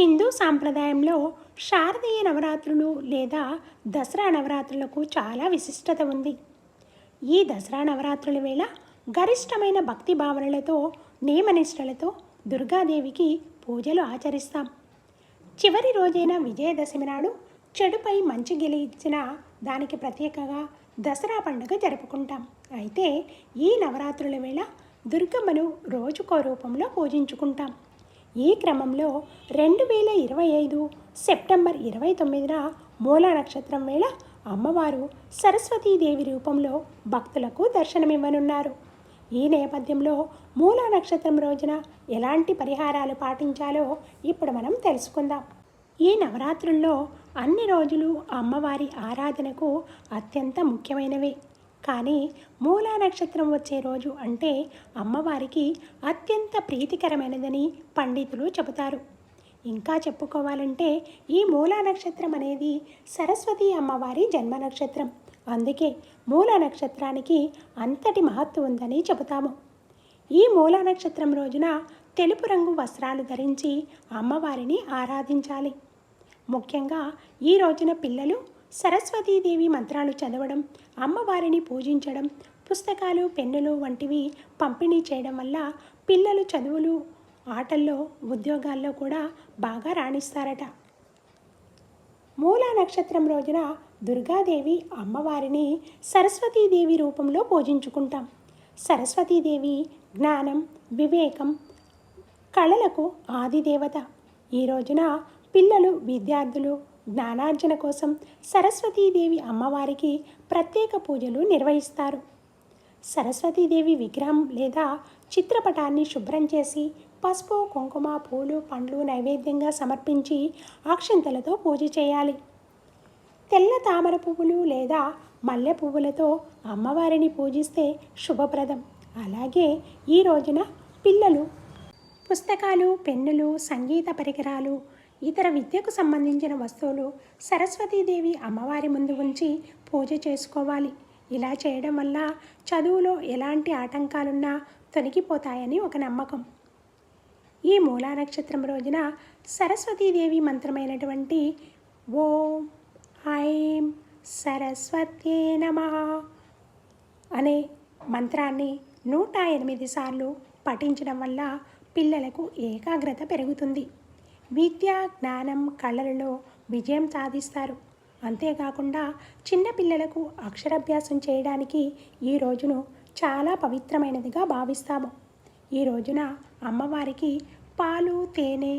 హిందూ సాంప్రదాయంలో శారదీయ నవరాత్రులు లేదా దసరా నవరాత్రులకు చాలా విశిష్టత ఉంది. ఈ దసరా నవరాత్రుల వేళ గరిష్టమైన భక్తి భావనలతో నియమనిష్టలతో దుర్గాదేవికి పూజలు ఆచరిస్తాం. చివరి రోజైన విజయదశమి నాడు చెడుపై మంచి గెలిచిన దానికి ప్రత్యేకగా దసరా పండుగ జరుపుకుంటాం. అయితే ఈ నవరాత్రుల వేళ దుర్గమ్మను రోజుకో రూపంలో పూజించుకుంటాం. ఈ క్రమంలో రెండు వేల ఇరవై ఐదు సెప్టెంబర్ ఇరవై తొమ్మిదిన మూలా నక్షత్రం వేళ అమ్మవారు సరస్వతీదేవి రూపంలో భక్తులకు దర్శనమివ్వనున్నారు. ఈ నేపథ్యంలో మూలా నక్షత్రం రోజున ఎలాంటి పరిహారాలు పాటించాలో ఇప్పుడు మనం తెలుసుకుందాం. ఈ నవరాత్రుల్లో అన్ని రోజులు అమ్మవారి ఆరాధనకు అత్యంత ముఖ్యమైనవి. కానీ మూలా నక్షత్రం వచ్చే రోజు అంటే అమ్మవారికి అత్యంత ప్రీతికరమైనదని పండితులు చెబుతారు. ఇంకా చెప్పుకోవాలంటే ఈ మూలా నక్షత్రం అనేది సరస్వతి అమ్మవారి జన్మ నక్షత్రం. అందుకే మూలా నక్షత్రానికి అంతటి మహత్వం ఉందని చెబుతాము. ఈ మూలా నక్షత్రం రోజున తెలుపు రంగు వస్త్రాలు ధరించి అమ్మవారిని ఆరాధించాలి. ముఖ్యంగా ఈ రోజున పిల్లలు సరస్వతీదేవి మంత్రాలు చదవడం అమ్మవారిని పూజించడం పుస్తకాలు పెన్నులు వంటివి పంపిణీ చేయడం వల్ల పిల్లలు చదువులు ఆటల్లో ఉద్యోగాల్లో కూడా బాగా రాణిస్తారట. మూలా నక్షత్రం రోజున దుర్గాదేవి అమ్మవారిని సరస్వతీదేవి రూపంలో పూజించుకుంటాం. సరస్వతీదేవి జ్ఞానం వివేకం కళలకు ఆదిదేవత. ఈ రోజున పిల్లలు విద్యార్థులు జ్ఞానార్జన కోసం సరస్వతీదేవి అమ్మవారికి ప్రత్యేక పూజలు నిర్వహిస్తారు. సరస్వతీదేవి విగ్రహం లేదా చిత్రపటాన్ని శుభ్రం చేసి పసుపు కుంకుమ పూలు పండ్లు నైవేద్యంగా సమర్పించి అక్షంతలతో పూజ చేయాలి. తెల్ల తామర పువ్వులు లేదా మల్లె పువ్వులతో అమ్మవారిని పూజిస్తే శుభప్రదం. అలాగే ఈ రోజున పిల్లలు పుస్తకాలు పెన్నులు సంగీత పరికరాలు ఇతర విద్యకు సంబంధించిన వస్తువులు సరస్వతీదేవి అమ్మవారి ముందు ఉంచి పూజ చేసుకోవాలి. ఇలా చేయడం వల్ల చదువులో ఎలాంటి ఆటంకాలున్నా తొలగిపోతాయని ఒక నమ్మకం. ఈ మూలా నక్షత్రం రోజున సరస్వతీదేవి మంత్రమైనటువంటి ఓం ఐం సరస్వతీ నమ అనే మంత్రాన్ని నూట ఎనిమిది సార్లు పఠించడం వల్ల పిల్లలకు ఏకాగ్రత పెరుగుతుంది. విద్య జ్ఞానం కళలలో విజయం సాధిస్తారు. అంతేకాకుండా చిన్నపిల్లలకు అక్షరాభ్యాసం చేయడానికి ఈ రోజును చాలా పవిత్రమైనదిగా భావిస్తాము. ఈ రోజున అమ్మవారికి పాలు తేనె